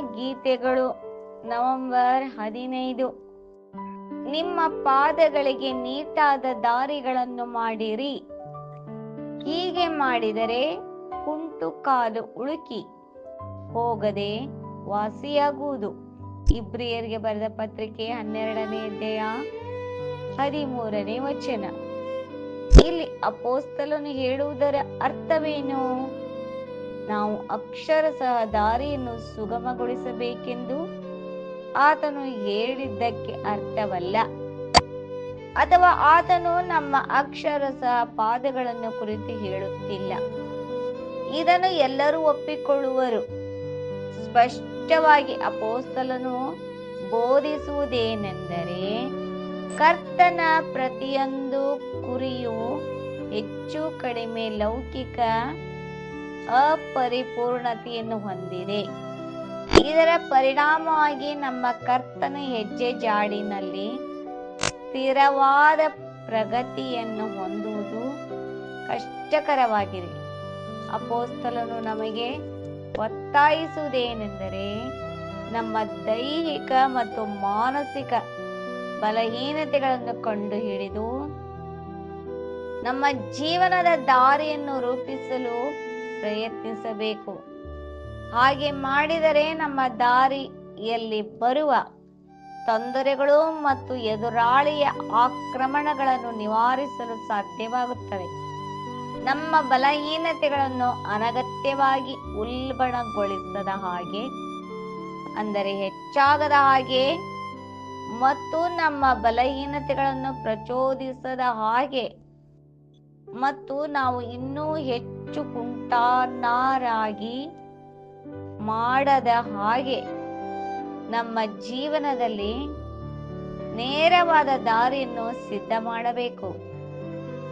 ಗೀತೆಗಳು ನವೆಂಬರ್ ಹದಿನೈದು. ನಿಮ್ಮ ಪಾದಗಳಿಗೆ ನೀಟಾದ ದಾರಿಗಳನ್ನು ಮಾಡಿರಿ. ಹೀಗೆ ಮಾಡಿದರೆ ಕುಂಟು ಕಾಲು ಉಳುಕಿ ಹೋಗದೆ ವಾಸಿಯಾಗುವುದು. ಇಬ್ರಿಯರಿಗೆ ಬರೆದ ಪತ್ರಿಕೆ ಹನ್ನೆರಡನೇ ಅಧ್ಯಾಯ ಹದಿಮೂರನೇ ವಚನ. ಇಲ್ಲಿ ಅಪೋಸ್ತಲನ್ನು ಹೇಳುವುದರ ಅರ್ಥವೇನು? ನಾವು ಅಕ್ಷರಶಃ ದಾರಿಯನ್ನು ಸುಗಮಗೊಳಿಸಬೇಕೆಂದು ಆತನು ಹೇಳಿದ್ದಕ್ಕೆ ಅರ್ಥವಲ್ಲ. ಅಥವಾ ಆತನು ನಮ್ಮ ಅಕ್ಷರಶಃ ಪಾದಗಳನ್ನು ಕುರಿತು ಹೇಳುತ್ತಿಲ್ಲ. ಇದನ್ನು ಎಲ್ಲರೂ ಒಪ್ಪಿಕೊಳ್ಳುವರು. ಸ್ಪಷ್ಟವಾಗಿ ಅಪೋಸ್ತಲನು ಬೋಧಿಸುವುದೇನೆಂದರೆ, ಕರ್ತನ ಪ್ರತಿಯೊಂದು ಕುರಿಯು ಹೆಚ್ಚು ಕಡಿಮೆ ಲೌಕಿಕ ಅಪರಿಪೂರ್ಣತೆಯನ್ನು ಹೊಂದಿದೆ. ಇದರ ಪರಿಣಾಮವಾಗಿ ನಮ್ಮ ಕರ್ತನ ಹೆಜ್ಜೆ ಜಾಡಿನಲ್ಲಿ ಸ್ಥಿರವಾದ ಪ್ರಗತಿಯನ್ನು ಹೊಂದುವುದು ಕಷ್ಟಕರವಾಗಿದೆ ಅಪೋಸ್ತಲನು ನಮಗೆ ಒತ್ತಾಯಿಸುವುದೇನೆಂದರೆ, ನಮ್ಮ ದೈಹಿಕ ಮತ್ತು ಮಾನಸಿಕ ಬಲಹೀನತೆಗಳನ್ನು ಕಂಡುಹಿಡಿದು, ನಮ್ಮ ಜೀವನದ ದಾರಿಯನ್ನು ರೂಪಿಸಲು ಪ್ರಯತ್ನಿಸಬೇಕು. ಹಾಗೆ ಮಾಡಿದರೆ ನಮ್ಮ ದಾರಿಯಲ್ಲಿ ಬರುವ ತೊಂದರೆಗಳು ಮತ್ತು ಎದುರಾಳಿಯ ಆಕ್ರಮಣಗಳನ್ನು ನಿವಾರಿಸಲು ಸಾಧ್ಯವಾಗುತ್ತದೆ ನಮ್ಮ ಬಲಹೀನತೆಗಳನ್ನು ಅನಗತ್ಯವಾಗಿ ಉಲ್ಬಣಗೊಳಿಸದ ಹಾಗೆ, ಅಂದರೆ ಹೆಚ್ಚಾಗದ ಹಾಗೆ ಮತ್ತು ನಮ್ಮ ಬಲಹೀನತೆಗಳನ್ನು ಪ್ರಚೋದಿಸದ ಹಾಗೆ ಮತ್ತು ನಾವು ಇನ್ನೂ ಹೆಚ್ಚು ಕುಂಟಾನಾರಾಗಿ ಮಾಡದ ಹಾಗೆ ನಮ್ಮ ಜೀವನದಲ್ಲಿ ನೇರವಾದ ದಾರಿಯನ್ನು ಸಿದ್ಧ ಮಾಡಬೇಕು.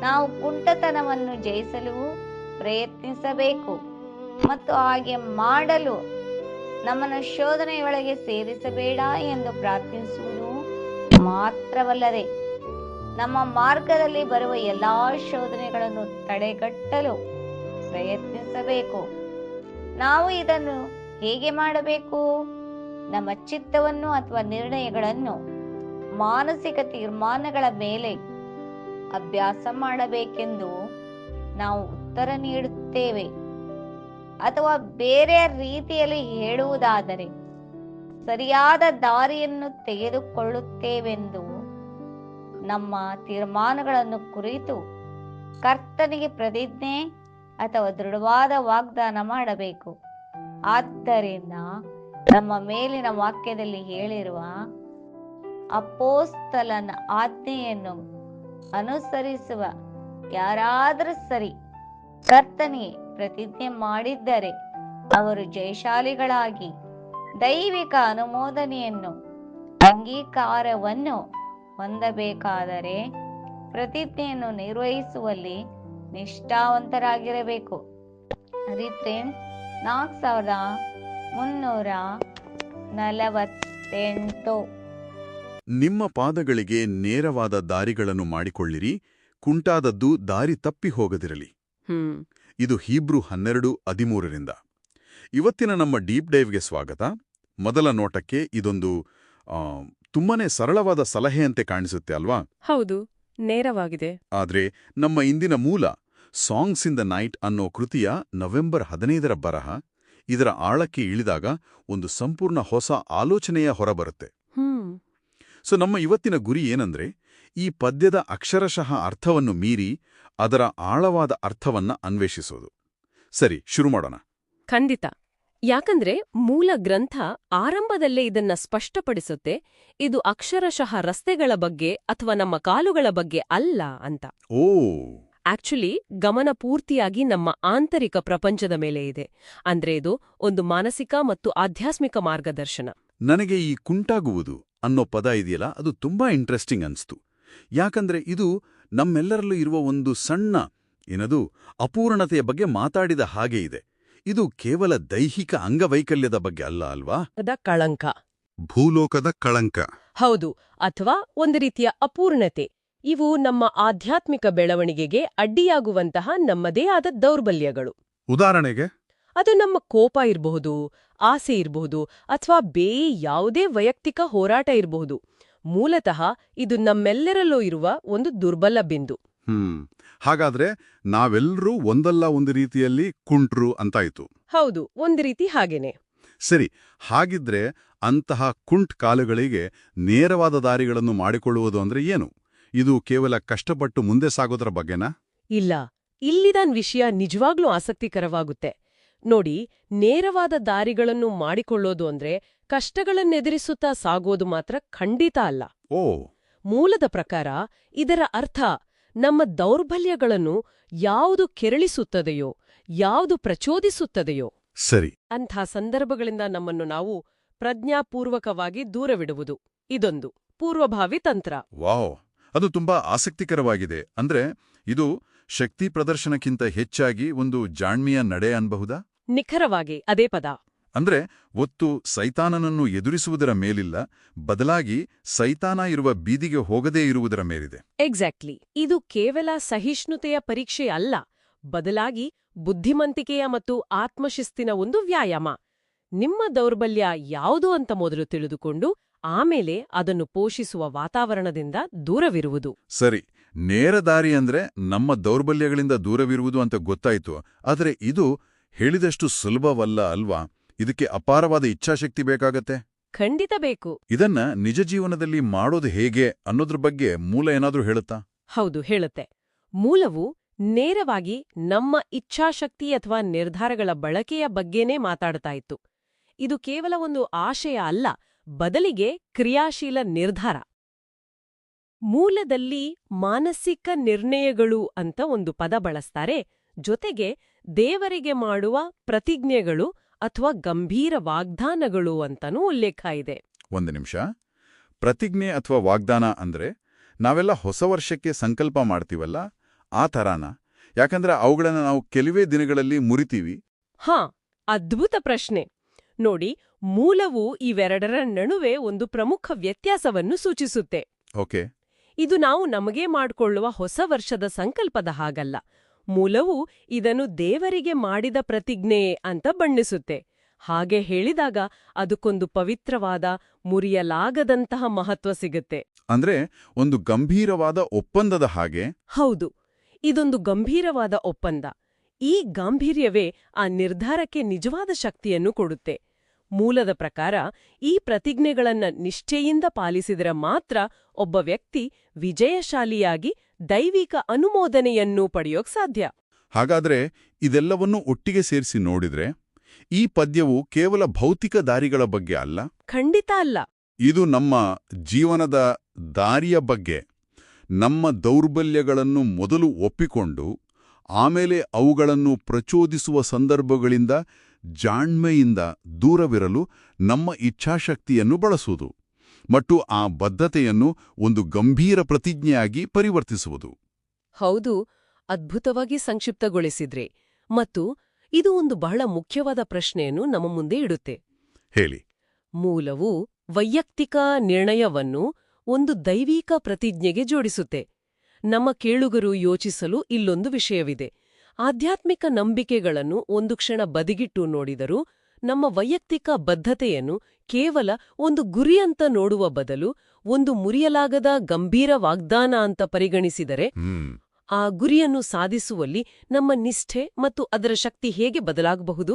ನಾವು ಕುಂಟತನವನ್ನು ಜಯಿಸಲು ಪ್ರಯತ್ನಿಸಬೇಕು ಮತ್ತು ಹಾಗೆ ಮಾಡಲು ನಮ್ಮನ್ನು ಶೋಧನೆಯೊಳಗೆ ಸೇರಿಸಬೇಡ ಎಂದು ಪ್ರಾರ್ಥಿಸುವುದು ಮಾತ್ರವಲ್ಲದೆ ನಮ್ಮ ಮಾರ್ಗದಲ್ಲಿ ಬರುವ ಎಲ್ಲಾ ಶೋಧನೆಗಳನ್ನು ತಡೆಗಟ್ಟಲು ಪ್ರಯತ್ನಿಸಬೇಕು. ನಾವು ಇದನ್ನು ಹೇಗೆ ಮಾಡಬೇಕು? ನಮ್ಮ ಚಿತ್ತವನ್ನು ಅಥವಾ ನಿರ್ಣಯಗಳನ್ನು ಮಾನಸಿಕ ತೀರ್ಮಾನಗಳ ಮೇಲೆ ಅಭ್ಯಾಸ ಮಾಡಬೇಕೆಂದು ನಾವು ಉತ್ತರ ನೀಡುತ್ತೇವೆ. ಅಥವಾ ಬೇರೆ ರೀತಿಯಲ್ಲಿ ಹೇಳುವುದಾದರೆ, ಸರಿಯಾದ ದಾರಿಯನ್ನು ತೆಗೆದುಕೊಳ್ಳುತ್ತೇವೆಂದು ನಮ್ಮ ತೀರ್ಮಾನಗಳನ್ನು ಕುರಿತು ಕರ್ತನಿಗೆ ಪ್ರತಿಜ್ಞೆ ಅಥವಾ ದೃಢವಾದ ವಾಗ್ದಾನ ಮಾಡಬೇಕು. ಆದ್ದರಿಂದ ನಮ್ಮ ಮೇಲಿನ ವಾಕ್ಯದಲ್ಲಿ ಹೇಳಿರುವ ಅಪೋಸ್ತಲನ ಆಜ್ಞೆಯನ್ನು ಅನುಸರಿಸುವ ಯಾರಾದರೂ ಸರಿ ಕರ್ತನಿಗೆ ಪ್ರತಿಜ್ಞೆ ಮಾಡಿದ್ದರೆ ಅವರು ಜಯಶಾಲಿಗಳಾಗಿ ದೈವಿಕ ಅನುಮೋದನೆಯನ್ನು, ಅಂಗೀಕಾರವನ್ನು ಹೊಂದಬೇಕಾದರೆ ಪ್ರತಿಜ್ಞೆಯನ್ನು ನಿರ್ವಹಿಸುವಲ್ಲಿ ನಿಷ್ಠಾವಂತರಾಗಿರಬೇಕು. ರಿಪ್ರೇಮ್ ನಾಲ್ಕು ಸಾವಿರದ ಮುನ್ನೂರ ನಲವತ್ತೆಂಟು. ನಿಮ್ಮ ಪಾದಗಳಿಗೆ ನೇರವಾದ ದಾರಿಗಳನ್ನು ಮಾಡಿಕೊಳ್ಳಿರಿ ಕುಂಟಾದದ್ದು ದಾರಿ ತಪ್ಪಿ ಹೋಗದಿರಲಿ. ಇದು ಹೀಬ್ರು ಹನ್ನೆರಡು ಹದಿಮೂರರಿಂದ. ಇವತ್ತಿನ ನಮ್ಮ ಡೀಪ್ ಡೈವ್ಗೆ ಸ್ವಾಗತ. ಮೊದಲ ನೋಟಕ್ಕೆ ಇದೊಂದು ಆ, ತುಂಬಾನೇ ಸರಳವಾದ ಸಲಹೆಯಂತೆ ಕಾಣಿಸುತ್ತೆ ಅಲ್ವಾ? ಹೌದು ನೇರವಾಗಿದೆ. ಆದ್ರೆ ನಮ್ಮ ಇಂದಿನ ಮೂಲ ಸಾಂಗ್ಸ್ ಇನ್ ದ ನೈಟ್ ಅನ್ನೋ ಕೃತಿಯ ನವೆಂಬರ್ ಹದಿನೈದರ ಬರಹ ಇದರ ಆಳಕ್ಕೆ ಇಳಿದಾಗ ಒಂದು ಸಂಪೂರ್ಣ ಹೊಸ ಆಲೋಚನೆಯ ಹೊರಬರುತ್ತೆ. ಸೊ ನಮ್ಮ ಇವತ್ತಿನ ಗುರಿ ಏನಂದ್ರೆ ಈ ಪದ್ಯದ ಅಕ್ಷರಶಃ ಅರ್ಥವನ್ನು ಮೀರಿ ಅದರ ಆಳವಾದ ಅರ್ಥವನ್ನ ಅನ್ವೇಷಿಸೋದು. ಸರಿ ಶುರು ಮಾಡೋಣ. ಖಂಡಿತ. ಯಾಕಂದ್ರೆ ಮೂಲ ಗ್ರಂಥ ಆರಂಭದಲ್ಲೇ ಇದನ್ನ ಸ್ಪಷ್ಟಪಡಿಸುತ್ತೆ ಇದು ಅಕ್ಷರಶಃ ರಸ್ತೆಗಳ ಬಗ್ಗೆ ಅಥವಾ ನಮ್ಮ ಕಾಲುಗಳ ಬಗ್ಗೆ ಅಲ್ಲ ಅಂತ. ಓ. ಆಕ್ಚುಲಿ ಗಮನ ಪೂರ್ತಿಯಾಗಿ ನಮ್ಮ ಆಂತರಿಕ ಪ್ರಪಂಚದ ಮೇಲೆ ಇದೆ. ಅಂದ್ರೆ ಇದು ಒಂದು ಮಾನಸಿಕ ಮತ್ತು ಆಧ್ಯಾತ್ಮಿಕ ಮಾರ್ಗದರ್ಶನ. ನನಗೆ ಈ ಕುಂಟಾಗುವುದು ಅನ್ನೋ ಪದ ಇದೆಯಲ್ಲ ಅದು ತುಂಬಾ ಇಂಟ್ರೆಸ್ಟಿಂಗ್ ಅನ್ಸ್ತು. ಯಾಕಂದ್ರೆ ಇದು ನಮ್ಮೆಲ್ಲರಲ್ಲೂ ಇರುವ ಒಂದು ಸಣ್ಣ ಏನದು ಅಪೂರ್ಣತೆಯ ಬಗ್ಗೆ ಮಾತಾಡಿದ ಹಾಗೆ ಇದೆ. ಇದು ಕೇವಲ ದೈಹಿಕ ಅಂಗವೈಕಲ್ಯದ ಬಗ್ಗೆ ಅಲ್ಲ ಅಲ್ವಾ? ಅದ ಕಳಂಕ. ಭೂಲೋಕದ ಕಳಂಕ. ಹೌದು ಅಥವಾ ಒಂದು ರೀತಿಯ ಅಪೂರ್ಣತೆ. ಇವು ನಮ್ಮ ಆಧ್ಯಾತ್ಮಿಕ ಬೆಳವಣಿಗೆಗೆ ಅಡ್ಡಿಯಾಗುವಂತಹ ನಮ್ಮದೇ ಆದ ದೌರ್ಬಲ್ಯಗಳು. ಉದಾಹರಣೆಗೆ? ಅದು ನಮ್ಮ ಕೋಪ ಇರಬಹುದು ಆಸೆ ಇರಬಹುದು ಅಥವಾ ಬೇರೆ ಯಾವುದೇ ವೈಯಕ್ತಿಕ ಹೋರಾಟ ಇರಬಹುದು. ಮೂಲತಃ ಇದು ನಮ್ಮೆಲ್ಲರಲ್ಲೂ ಇರುವ ಒಂದು ದುರ್ಬಲ ಬಿಂದು. ಹ್ಮ್. ಹಾಗಾದ್ರೆ ನಾವೆಲ್ಲರೂ ಒಂದಲ್ಲ ಒಂದು ರೀತಿಯಲ್ಲಿ ಕುಂಟ್ರು ಅಂತಾಯ್ತು ಹೌದು ಒಂದು ರೀತಿ ಹಾಗೇನೆ. ಸರಿ ಹಾಗಿದ್ರೆ ಅಂತಹ ಕುಂಟ್ ಕಾಲುಗಳಿಗೆ ನೇರವಾದ ದಾರಿಗಳನ್ನು ಮಾಡಿಕೊಳ್ಳುವುದು ಅಂದ್ರೆ ಏನು? ಇದು ಕೇವಲ ಕಷ್ಟಪಟ್ಟು ಮುಂದೆ ಸಾಗೋದ್ರ ಬಗ್ಗೆನಾ? ಇಲ್ಲ. ಇಲ್ಲಿದನ್ ವಿಷಯ ನಿಜವಾಗ್ಲೂ ಆಸಕ್ತಿಕರವಾಗುತ್ತೆ. ನೋಡಿ ನೇರವಾದ ದಾರಿಗಳನ್ನು ಮಾಡಿಕೊಳ್ಳೋದು ಅಂದ್ರೆ ಕಷ್ಟಗಳನ್ನೆದುರಿಸುತ್ತಾ ಸಾಗೋದು ಮಾತ್ರ ಖಂಡಿತ ಅಲ್ಲ. ಓ. ಮೂಲದ ಪ್ರಕಾರ ಇದರ ಅರ್ಥ ನಮ್ಮ ದೌರ್ಬಲ್ಯಗಳನ್ನು ಯಾವುದು ಕೆರಳಿಸುತ್ತದೆಯೋ ಯಾವುದು ಪ್ರಚೋದಿಸುತ್ತದೆಯೋ. ಸರಿ. ಅಂಥ ಸಂದರ್ಭಗಳಿಂದ ನಮ್ಮನ್ನು ನಾವು ಪ್ರಜ್ಞಾಪೂರ್ವಕವಾಗಿ ದೂರವಿಡುವುದು. ಇದೊಂದು ಪೂರ್ವಭಾವಿ ತಂತ್ರ. ವಾವ್. ಅದು ತುಂಬಾ ಆಸಕ್ತಿಕರವಾಗಿದೆ. ಅಂದ್ರೆ ಇದು ಶಕ್ತಿ ಪ್ರದರ್ಶನಕ್ಕಿಂತ ಹೆಚ್ಚಾಗಿ ಒಂದು ಜಾಣ್ಮೆಯ ನಡೆ ಅನ್ಬಹುದಾ? ನಿಖರವಾಗಿ ಅದೇ ಪದ. ಅಂದ್ರೆ ಒತ್ತು ಸೈತಾನನನ್ನು ಎದುರಿಸುವುದರ ಮೇಲಿಲ್ಲ ಬದಲಾಗಿ ಸೈತಾನ ಇರುವ ಬೀದಿಗೆ ಹೋಗದೇ ಇರುವುದರ ಮೇಲಿದೆ. ಎಕ್ಸಾಕ್ಟ್ಲಿ. ಇದು ಕೇವಲ ಸಹಿಷ್ಣುತೆಯ ಪರೀಕ್ಷೆ ಅಲ್ಲ ಬದಲಾಗಿ ಬುದ್ಧಿಮಂತಿಕೆಯ ಮತ್ತು ಆತ್ಮಶಿಸ್ತಿನ ಒಂದು ವ್ಯಾಯಾಮ. ನಿಮ್ಮ ದೌರ್ಬಲ್ಯ ಯಾವುದು ಅಂತ ಮೊದಲು ತಿಳಿದುಕೊಂಡು ಆಮೇಲೆ ಅದನ್ನು ಪೋಷಿಸುವ ವಾತಾವರಣದಿಂದ ದೂರವಿರುವುದು. ಸರಿ ನೇರ ದಾರಿ ಅಂದ್ರೆ ನಮ್ಮ ದೌರ್ಬಲ್ಯಗಳಿಂದ ದೂರವಿರುವುದು ಅಂತ ಗೊತ್ತಾಯ್ತು ಆದರೆ ಇದು ಹೇಳಿದಷ್ಟು ಸುಲಭವಲ್ಲ ಅಲ್ವಾ? ಇದಕ್ಕೆ ಅಪಾರವಾದ ಇಚ್ಛಾಶಕ್ತಿ ಬೇಕಾಗತ್ತೆ? ಖಂಡಿತ ಬೇಕು. ಇದನ್ನ ನಿಜ ಜೀವನದಲ್ಲಿ ಮಾಡೋದು ಹೇಗೆ ಅನ್ನೋದ್ರ ಬಗ್ಗೆ ಮೂಲ ಏನಾದ್ರೂ ಹೇಳುತ್ತಾ? ಹೌದು ಹೇಳುತ್ತೆ. ಮೂಲವು ನೇರವಾಗಿ ನಮ್ಮ ಇಚ್ಛಾಶಕ್ತಿ ಅಥವಾ ನಿರ್ಧಾರಗಳ ಬಳಕೆಯ ಬಗ್ಗೆನೇ ಮಾತಾಡ್ತಾ ಇತ್ತು. ಇದು ಕೇವಲ ಒಂದು ಆಶಯ ಅಲ್ಲ ಬದಲಿಗೆ ಕ್ರಿಯಾಶೀಲ ನಿರ್ಧಾರ. ಮೂಲದಲ್ಲಿ ಮಾನಸಿಕ ನಿರ್ಣಯಗಳು ಅಂತ ಒಂದು ಪದ ಬಳಸ್ತಾರೆ ಜೊತೆಗೆ ದೇವರಿಗೆ ಮಾಡುವ ಪ್ರತಿಜ್ಞೆಗಳು ಅಥವಾ ಗಂಭೀರ ವಾಗ್ದಾನಗಳು ಅಂತನೂ ಉಲ್ಲೇಖ ಇದೆ. ಒಂದು ನಿಮಿಷ. ಪ್ರತಿಜ್ಞೆ ಅಥವಾ ವಾಗ್ದಾನ ಅಂದ್ರೆ ನಾವೆಲ್ಲ ಹೊಸ ವರ್ಷಕ್ಕೆ ಸಂಕಲ್ಪ ಮಾಡ್ತೀವಲ್ಲ ಆ ತರಾನ. ಯಾಕಂದ್ರೆ ಅವುಗಳನ್ನ ನಾವು ಕೆಲವೇ ದಿನಗಳಲ್ಲಿ ಮುರಿತೀವಿ. ಹಾ ಅದ್ಭುತ ಪ್ರಶ್ನೆ. ನೋಡಿ ಮೂಲವು ಇವೆರಡರ ನಡುವೆ ಒಂದು ಪ್ರಮುಖ ವ್ಯತ್ಯಾಸವನ್ನು ಸೂಚಿಸುತ್ತೆ. ಓಕೆ. ಇದು ನಾವು ನಮಗೆ ಮಾಡಿಕೊಳ್ಳುವ ಹೊಸ ವರ್ಷದ ಸಂಕಲ್ಪದ ಹಾಗಲ್ಲ. ಮೂಲವು ಇದನ್ನು ದೇವರಿಗೆ ಮಾಡಿದ ಪ್ರತಿಜ್ಞೆ ಅಂತ ಬಣ್ಣಿಸುತ್ತೆ. ಹಾಗೆ ಹೇಳಿದಾಗ ಅದಕ್ಕೊಂದು ಪವಿತ್ರವಾದ ಮುರಿಯಲಾಗದಂತಹ ಮಹತ್ವ ಸಿಗುತ್ತೆ. ಅಂದ್ರೆ ಒಂದು ಗಂಭೀರವಾದ ಒಪ್ಪಂದದ ಹಾಗೆ? ಹೌದು. ಇದೊಂದು ಗಂಭೀರವಾದ ಒಪ್ಪಂದ. ಈ ಗಾಂಭೀರ್ಯವೇ ಆ ನಿರ್ಧಾರಕ್ಕೆ ನಿಜವಾದ ಶಕ್ತಿಯನ್ನು ಕೊಡುತ್ತೆ. ಮೂಲದ ಪ್ರಕಾರ ಈ ಪ್ರತಿಜ್ಞೆಗಳನ್ನ ನಿಷ್ಠೆಯಿಂದ ಪಾಲಿಸಿದರೆ ಮಾತ್ರ ಒಬ್ಬ ವ್ಯಕ್ತಿ ವಿಜಯಶಾಲಿಯಾಗಿ ದೈವಿಕ ಅನುಮೋದನೆಯನ್ನು ಪಡೆಯೋಕ್ ಸಾಧ್ಯ. ಹಾಗಾದ್ರೆ ಇದೆಲ್ಲವನ್ನೂ ಒಟ್ಟಿಗೆ ಸೇರಿಸಿ ನೋಡಿದ್ರೆ ಈ ಪದ್ಯವು ಕೇವಲ ಭೌತಿಕ ದಾರಿಗಳ ಬಗ್ಗೆ ಅಲ್ಲ? ಖಂಡಿತ ಅಲ್ಲ. ಇದು ನಮ್ಮ ಜೀವನದ ದಾರಿಯ ಬಗ್ಗೆ ನಮ್ಮ ದೌರ್ಬಲ್ಯಗಳನ್ನು ಮೊದಲು ಒಪ್ಪಿಕೊಂಡು ಆಮೇಲೆ ಅವುಗಳನ್ನು ಪ್ರಚೋದಿಸುವ ಸಂದರ್ಭಗಳಿಂದ ಜಾಣ್ಮೆಯಿಂದ ದೂರವಿರಲು ನಮ್ಮ ಇಚ್ಛಾಶಕ್ತಿಯನ್ನು ಬಳಸುವುದು ಮತ್ತು ಆ ಬದ್ಧತೆಯನ್ನು ಒಂದು ಗಂಭೀರ ಪ್ರತಿಜ್ಞೆಯಾಗಿ ಪರಿವರ್ತಿಸುವುದು. ಹೌದು ಅದ್ಭುತವಾಗಿ ಸಂಕ್ಷಿಪ್ತಗೊಳಿಸಿದ್ರೆ ಮತ್ತು ಇದು ಒಂದು ಬಹಳ ಮುಖ್ಯವಾದ ಪ್ರಶ್ನೆಯನ್ನು ನಮ್ಮ ಮುಂದೆ ಇಡುತ್ತೆ. ಹೇಳಿ. ಮೂಲವು ವೈಯಕ್ತಿಕ ನಿರ್ಣಯವನ್ನು ಒಂದು ದೈವಿಕ ಪ್ರತಿಜ್ಞೆಗೆ ಜೋಡಿಸುತ್ತೆ. ನಮ್ಮ ಕೇಳುಗರು ಯೋಚಿಸಲು ಇಲ್ಲೊಂದು ವಿಷಯವಿದೆ. ಆಧ್ಯಾತ್ಮಿಕ ನಂಬಿಕೆಗಳನ್ನು ಒಂದು ಕ್ಷಣ ಬದಿಗಿಟ್ಟು ನೋಡಿದರೂ ನಮ್ಮ ವೈಯಕ್ತಿಕ ಬದ್ಧತೆಯನ್ನು ಕೇವಲ ಒಂದು ಗುರಿಯಂತ ನೋಡುವ ಬದಲು ಒಂದು ಮುರಿಯಲಾಗದ ಗಂಭೀರ ವಾಗ್ದಾನ ಅಂತ ಪರಿಗಣಿಸಿದರೆ ಆ ಗುರಿಯನ್ನು ಸಾಧಿಸುವಲ್ಲಿ ನಮ್ಮ ನಿಷ್ಠೆ ಮತ್ತು ಅದರ ಶಕ್ತಿ ಹೇಗೆ ಬದಲಾಗಬಹುದು?